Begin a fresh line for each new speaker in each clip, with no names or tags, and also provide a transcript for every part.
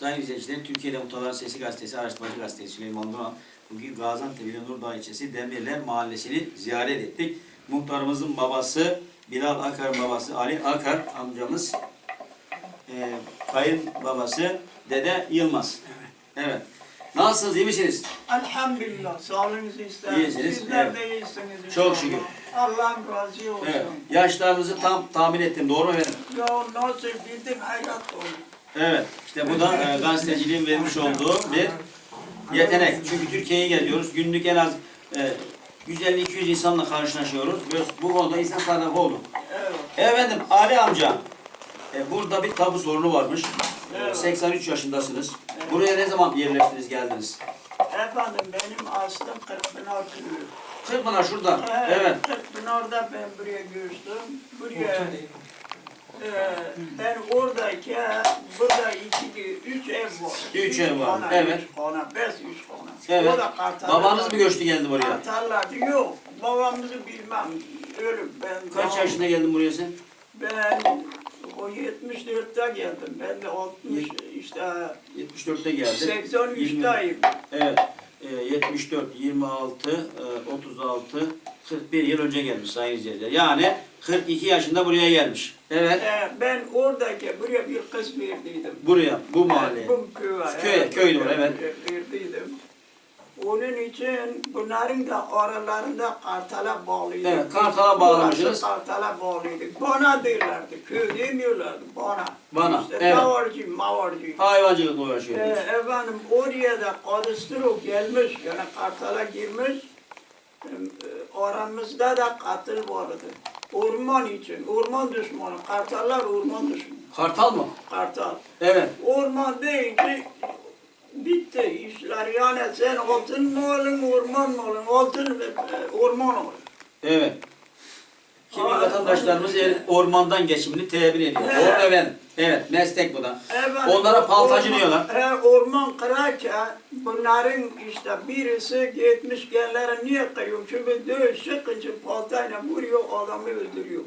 Sayın izleyiciler, Türkiye'de Mutalar Sesi Gazetesi, Araştırmacı Gazetesi Süleyman Doğan, bugün Gaziantep İl Nurdağ ilçesi Demirler Mahallesi'ni ziyaret ettik. Muhtarımızın babası, Bilal Akar'ın babası Ali Akar amcamız, e, kayın babası Dede Yılmaz. Evet. Nasılsınız, iyi misiniz?
Elhamdülillah, sağlığınızı isterim.
İyisiniz,
Sizler
evet.
de iyisiniz.
Çok şükür.
Allah'ım razı olsun.
Evet. Yaşlarınızı tam tahmin ettim, doğru mu efendim?
Ya nasıl bildin hayrat oldu.
Evet. İşte bu da e, gazeteciliğin vermiş olduğu bir yetenek. Çünkü Türkiye'ye geliyoruz. Günlük en az e, 150-200 insanla karşılaşıyoruz. Ve bu konuda insan sarrafı olduk.
Evet.
Efendim Ali amca, e, burada bir tabu sorunu varmış.
Evet.
83 yaşındasınız.
Evet.
Buraya ne zaman yerleştiniz, geldiniz?
Efendim benim aslım Kırkpınar köyü.
Kırkpınar şurada. Evet.
Kırkpınar'da ben buraya göçtüm. Buraya e, ben oradayken burada iki, üç ev var.
Üç ev var,
Kona,
evet.
Üç kona, beş, üç kona.
Evet.
O da Kartal'da
Babanız mı göçtü geldi buraya?
Kartallardı. Yok, babamızı bilmem. Ölüm ben.
Kaç yaşında geldin buraya sen?
Ben o 74'te geldim. Ben de 60 işte
74'te geldin.
83'teyim.
Evet. E, 74, 26, e, 36, 41 yıl önce gelmiş sayın izleyiciler. Yani 42 yaşında buraya gelmiş. Evet.
Ee, ben oradaki buraya bir kız verdiydim.
Buraya, bu mahalleye.
Bu köye.
Köye, köyde var, evet.
Verdiydim. Onun için bunların da aralarında kartala bağlıydı.
Evet, kartala bağlamışsınız.
Kartala bağlıydı. Bana derlerdi. Köy demiyorlardı. Bana.
Bana,
İşte
evet.
Davarcı, mavarcı.
Hayvancılıkla
Ee,
uğraşıyoruz.
efendim oraya da Kadistro gelmiş, yani Kartal'a girmiş. Ee, Aramızda da katıl vardı. Orman için, orman düşmanı. Kartallar orman düşmanı.
Kartal mı?
Kartal.
Evet.
Orman deyince bitti işler. Yani sen altın mı olun, orman mı olun? Altın e, orman olun.
Evet. Kimi
Aa,
vatandaşlarımız el- ormandan geçimini temin ediyor.
Evet.
Doğru efendim. Evet, meslek bu da.
Efendim,
Onlara paltacı
orman-
diyorlar.
He, orman kırarken bunların işte birisi gitmiş genlere niye kırıyor? Çünkü dövüş sıkınca paltayla vuruyor adamı öldürüyor.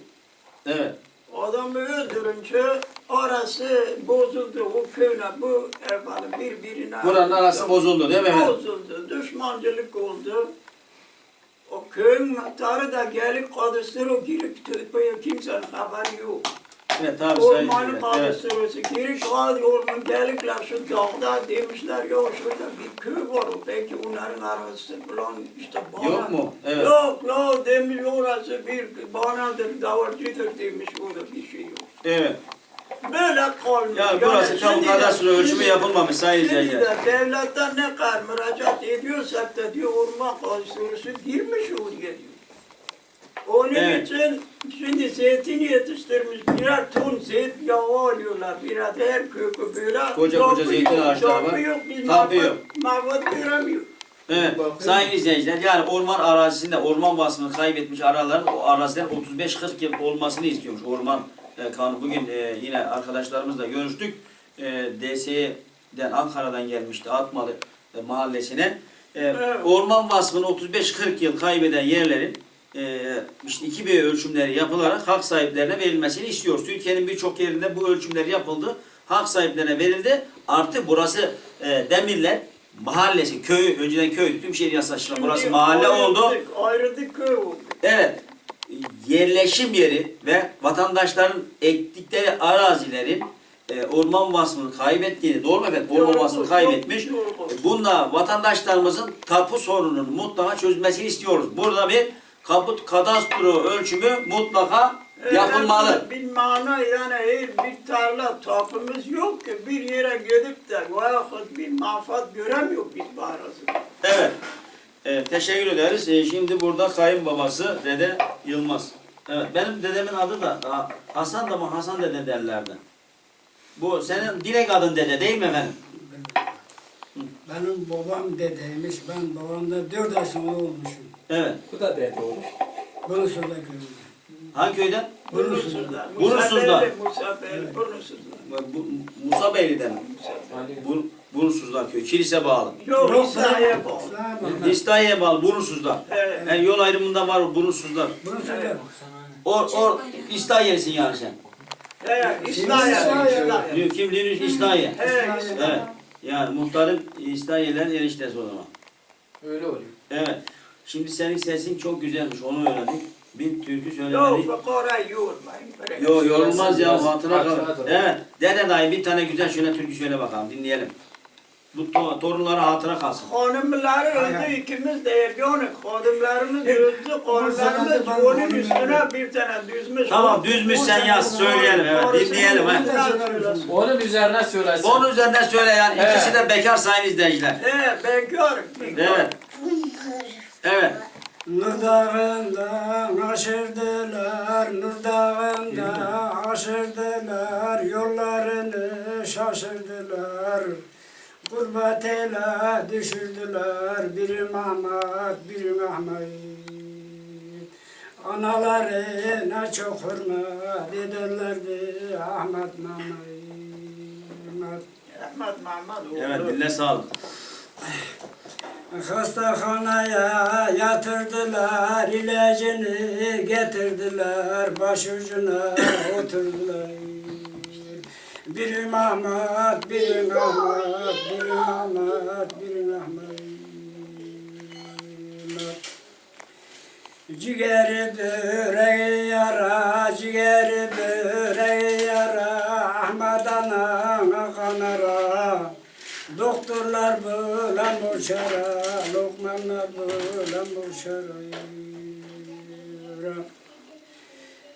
Evet.
Adamı öldürünce arası bozuldu o köyle bu efendim birbirine.
Buranın arası bozuldu değil mi?
Bozuldu. Düşmancılık oldu. O köyün muhtarı da gelip kadastro girip tutmaya kimsenin haberi yok.
Evet sayın
Ormanın
izleyiciler. Evet.
kadastrosu girip kaldı orman gelikler şu dağda demişler ya şurada bir köy var o peki onların arası falan işte bana.
Yok mu? Evet.
Yok yok demiş orası bir banadır davarcıdır demiş orada bir şey yok.
Evet.
Böyle kalmış.
Ya burası tam
şimdi de-
kadastro ölçümü yapılmamış sayın
de devletten ne kadar müracaat ediyorsak da diyor orman kadastrosu girmiş oraya diyor. Onun
Evet.
için şimdi zeytin yetiştirmiş birer ton zeyt yağı alıyorlar. Birer de her kökü böyle.
Koca koca zeytin ağaçları var.
yok. Biz
yok.
marifet göremiyor.
Evet. Sayın izleyiciler yani orman arazisinde orman vasfını kaybetmiş araların o arazilerin 35-40 yıl olmasını istiyormuş orman e. Bugün e, yine arkadaşlarımızla görüştük. E, DSE'den Ankara'dan gelmişti Atmalı e, mahallesine. E,
Evet.
Orman vasfını 35-40 yıl kaybeden yerlerin e, işte 2B ölçümleri yapılarak hak sahiplerine verilmesini istiyoruz. Türkiye'nin birçok yerinde bu ölçümler yapıldı. Hak sahiplerine verildi. Artık burası e, Demirler mahallesi, köy, önceden köydü. Tüm şehir yasalaştırma. Burası mahalle
ayrıldık,
oldu.
Ayrıldık köy oldu.
Evet. Yerleşim yeri ve vatandaşların ektikleri arazilerin e, orman vasfını kaybettiğini, doğru mu efendim? Orman
Doğru,
vasfını
doğru,
kaybetmiş.
doğru.
Bununla vatandaşlarımızın tapu sorununun mutlaka çözmesini istiyoruz. Burada bir kaput kadastro ölçümü mutlaka yapılmalı.
Evet, bir mana yani her bir tarla tapımız yok ki bir yere gidip de veyahut bir manfaat göremiyor biz bu arasında.
Evet. E, teşekkür ederiz. E, şimdi burada kayınbabası Dede Yılmaz. Evet. Benim dedemin adı da ha, Hasan da mı Hasan Dede derlerdi. Bu senin direkt adın Dede değil mi efendim?
Benim babam dedeymiş, ben babamda dört sonra olmuşum.
Evet.
Bu da dede olmuş.
Bunu sonra gördüm.
Hangi köyden?
Burnusuzlar.
Burnusuzlar.
Musabeli, Burnusuzlar.
Bu, Musa Beyli'den mi? Bur, Burunsuzlar köyü. Kilise bağlı.
Yok, İsa'ya bağlı.
İstahiye bağlı Burunsuzlar.
Evet.
Yani yol ayrımında var Burunsuzlar.
Bunu
Evet.
söyle.
O, o İstahiye'lisin yani sen.
He, İslahiye.
İslahiye.
İslahiye.
Kim Linus İslahiye.
İslahiye.
Evet. Yani muhtarın İslahiye'lerin eniştesi o zaman.
Öyle oluyor.
Evet. Şimdi senin sesin çok güzelmiş. Onu öğrendik. Bir türkü
Yok,
söylemeli.
fakora yormayın. Böyle.
Yo yorulmaz ya hatıra kalır. Evet. Dede dayı bir tane güzel şöyle türkü söyle bakalım dinleyelim. Bu to- torunlara hatıra kalsın.
Hanımlar öldü ikimiz de evyonik. Hanımlarımız öldü. Hanımlarımız onun üstüne bir tane düzmüş.
Tamam düzmüş sen yaz söyleyelim evet dinleyelim ha.
Onun üzerine söylesin.
Onun üzerinden söyle yani
Evet.
ikisi de bekar sayın izleyiciler.
He ben görüm.
Evet. Evet.
Nur dağında aşırdılar, Nur dağında aşırdılar, yollarını şaşırdılar. Gurbet ele düşürdüler, biri Mehmet, biri Mehmet. Anaları ne çok hürmet ederlerdi Ahmet Mehmet.
Ahmet Mahmut.
Evet dille sağlık.
Hastahanaya yatırdılar, ilacını getirdiler, başucuna oturdular. Biri Mehmet, biri Mehmet, biri Mehmet, biri Mehmet. Ciğeri böreği yara, ciğeri böreği Doktorlar bulan bu şara, lokmanlar bulan bu şara.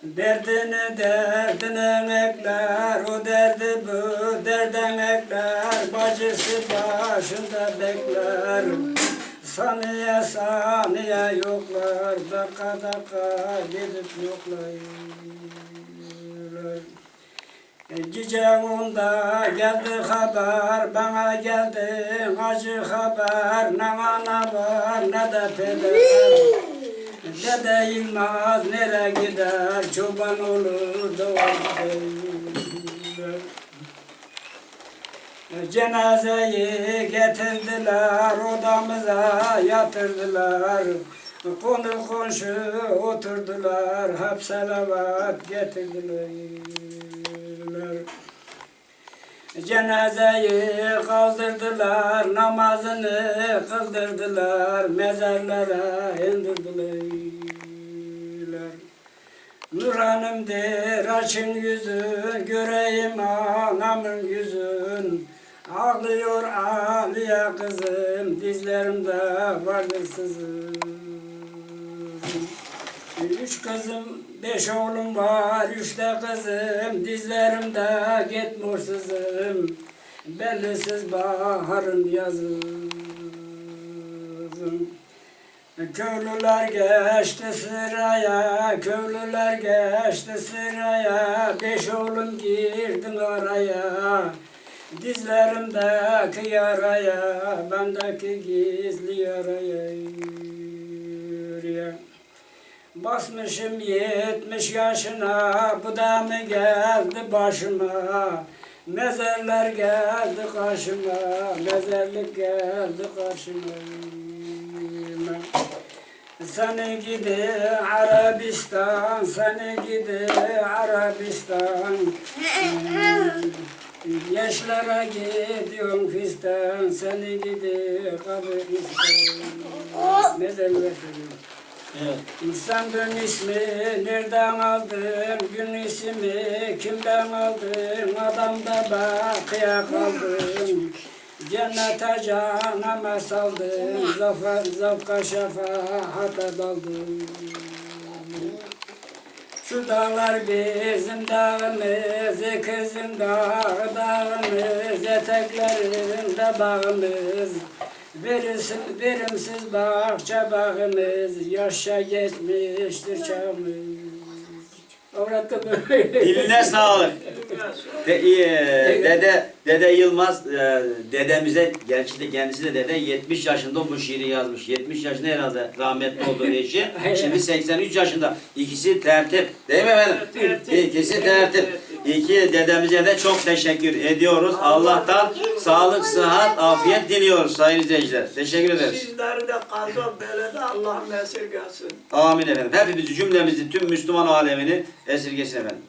Derdini derdine ekler, o derdi bu derden ekler, bacısı başında bekler. Saniye saniye yoklar, dakika dakika gidip yoklar. Gece onda geldi haber, bana geldi acı haber, ne ana var ne de peder. Dede Yılmaz nereye gider, çoban olur doğar. Cenazeyi getirdiler, odamıza yatırdılar. Konu komşu oturdular, hep selavat getirdiler. Cenazeyi kaldırdılar, namazını kıldırdılar, mezarlara indirdiler. Nur Hanım'dır açın yüzün, göreyim anamın yüzün. Ağlıyor ağlıyor kızım, dizlerimde vardır sızım. Üç kızım, beş oğlum var, üç de kızım, dizlerimde gitmiyor sızım. Bellisiz baharım yazım. Köylüler geçti sıraya, köylüler geçti sıraya, beş oğlum girdin araya. Dizlerimdeki yaraya, bendeki gizli yaraya. Basmışım yetmiş yaşına, bu da mı geldi başıma? Mezarlar geldi karşıma, mezarlık geldi karşıma. Seni gidi Arabistan, seni gidi Arabistan. Yaşlara gidiyorum fistan, seni gidi kabristan. Mezarlığa söylüyorum.
Evet.
İnsanın ismi nereden aldın? Gün ismi kimden aldın? Adamda bakıya kaldın. Cennete canıma saldın. Zafer, zavka şefahata daldın. Şu dağlar bizim dağımız, kızın dağı dağımız, eteklerinde bağımız. Verirsin, verimsiz bahçe bağımız, yaşa geçmiştir çağımız. Avratta böyle.
Diline sağlık. De, e, dede Dede Yılmaz e, dedemize gerçi de kendisi de dede 70 yaşında bu şiiri yazmış. 70 yaşında herhalde rahmetli oldu eşi. Şimdi 83 yaşında. İkisi tertip. Değil mi efendim?
Tertip.
İkisi tertip. İki dedemize de çok teşekkür ediyoruz. Allah'tan sağlık, sıhhat, afiyet diliyoruz sayın izleyiciler. Teşekkür ederiz.
Sizleri de kaza belede Allah'ım esirgesin.
Amin efendim. Hepimizi cümlemizi tüm Müslüman alemini esirgesin efendim.